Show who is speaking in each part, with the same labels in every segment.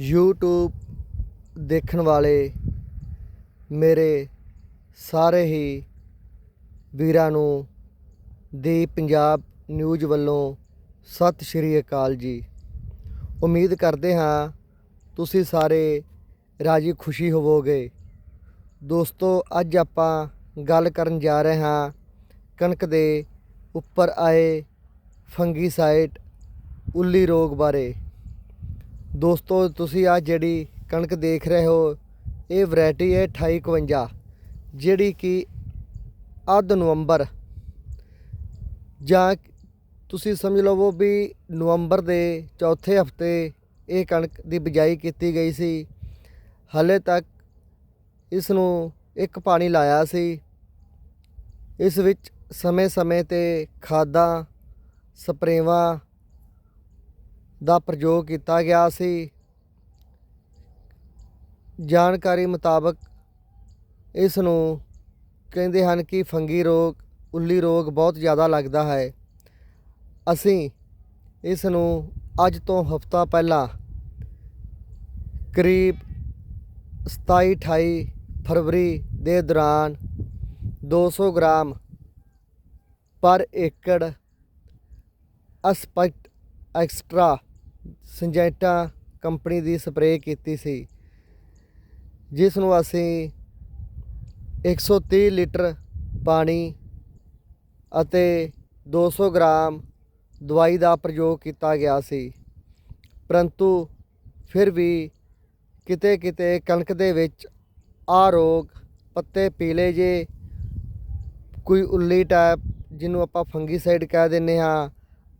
Speaker 1: YouTube ਦੇਖਣ ਵਾਲੇ ਮੇਰੇ ਸਾਰੇ ਹੀ ਵੀਰਾਂ ਨੂੰ ਦੀ ਪੰਜਾਬ ਨਿਊਜ਼ ਵੱਲੋਂ ਸਤਿ ਸ਼੍ਰੀ ਅਕਾਲ ਜੀ। ਉਮੀਦ ਕਰਦੇ ਹਾਂ ਤੁਸੀਂ ਸਾਰੇ ਰਾਜੀ ਖੁਸ਼ੀ ਹੋਵੋਗੇ। ਦੋਸਤੋ, ਅੱਜ ਆਪਾਂ ਗੱਲ ਕਰਨ ਜਾ ਰਹੇ ਹਾਂ ਕਣਕ ਦੇ ਉੱਪਰ ਆਏ ਫੰਗੀਸਾਈਡ ਉੱਲੀ ਰੋਗ ਬਾਰੇ। ਦੋਸਤੋ, ਤੁਸੀਂ ਆ ਜਿਹੜੀ ਕਣਕ ਦੇਖ ਰਹੇ ਹੋ, ਇਹ ਵੈਰਾਈਟੀ ਹੈ 2851 ਜਿਹੜੀ ਕਿ ਅੱਧ ਨਵੰਬਰ। ਜਾਂ ਤੁਸੀਂ ਸਮਝ ਲਵੋ ਵੀ ਨਵੰਬਰ ਦੇ ਚੌਥੇ ਹਫ਼ਤੇ ਇਹ ਕਣਕ ਦੀ ਬਿਜਾਈ ਕੀਤੀ ਗਈ ਸੀ। ਹਲੇ ਤੱਕ ਇਸ ਨੂੰ ਇੱਕ ਪਾਣੀ ਲਾਇਆ ਸੀ। ਇਸ ਵਿੱਚ ਸਮੇਂ-ਸਮੇਂ ਤੇ ਖਾਦਾਂ, ਸਪਰੇਵਾਂ ਦਾ ਪ੍ਰਯੋਗ ਕੀਤਾ ਗਿਆ ਸੀ। ਜਾਣਕਾਰੀ ਮੁਤਾਬਕ ਇਸ ਨੂੰ ਕਹਿੰਦੇ ਹਨ ਕਿ ਫੰਗੀ ਰੋਗ, ਉੱਲੀ ਰੋਗ ਬਹੁਤ ਜ਼ਿਆਦਾ ਲੱਗਦਾ ਹੈ। ਅਸੀਂ ਇਸ ਨੂੰ ਅੱਜ ਤੋਂ ਹਫਤਾ ਪਹਿਲਾਂ ਕਰੀਬ 27 28 ਫਰਵਰੀ ਦੇ ਦੌਰਾਨ 200 ਗ੍ਰਾਮ ਪਰ ਏਕੜ ਅਸਪੈਕਟ ਐਕਸਟਰਾ ਸਿੰਜੈਂਟਾ ਕੰਪਨੀ ਦੀ ਸਪਰੇਅ ਕੀਤੀ ਸੀ, ਜਿਸ ਨੂੰ ਅਸੀਂ 130 ਲੀਟਰ ਪਾਣੀ ਅਤੇ 200 ਗ੍ਰਾਮ ਦਵਾਈ ਦਾ ਪ੍ਰਯੋਗ ਕੀਤਾ ਗਿਆ ਸੀ। ਪਰੰਤੂ ਫਿਰ ਵੀ ਕਿਤੇ ਕਿਤੇ ਕਣਕ ਦੇ ਵਿੱਚ ਆ ਰੋਗ ਪੱਤੇ ਪੀਲੇ ਜੇ ਕੋਈ ਉੱਲੀ ਟਾਈਪ ਜਿਹਨੂੰ ਆਪਾਂ ਫੰਗੀਸਾਈਡ ਕਹਿ ਦਿੰਦੇ ਹਾਂ,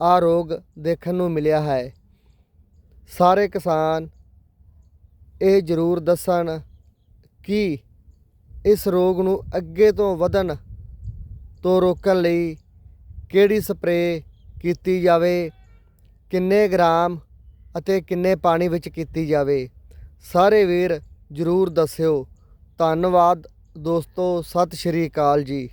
Speaker 1: ਆ ਰੋਗ ਦੇਖਣ ਨੂੰ ਮਿਲਿਆ ਹੈ। ਸਾਰੇ ਕਿਸਾਨ ਇਹ ਜ਼ਰੂਰ ਦੱਸਣ ਕਿ ਇਸ ਰੋਗ ਨੂੰ ਅੱਗੇ ਤੋਂ ਵਧਣ ਤੋਂ ਰੋਕਣ ਲਈ ਕਿਹੜੀ ਸਪਰੇਅ ਕੀਤੀ ਜਾਵੇ, ਕਿੰਨੇ ਗ੍ਰਾਮ ਅਤੇ ਕਿੰਨੇ ਪਾਣੀ ਵਿੱਚ ਕੀਤੀ ਜਾਵੇ, ਸਾਰੇ ਵੀਰ ਜ਼ਰੂਰ ਦੱਸਿਓ। ਧੰਨਵਾਦ ਦੋਸਤੋ, ਸਤਿ ਸ਼੍ਰੀ ਅਕਾਲ ਜੀ।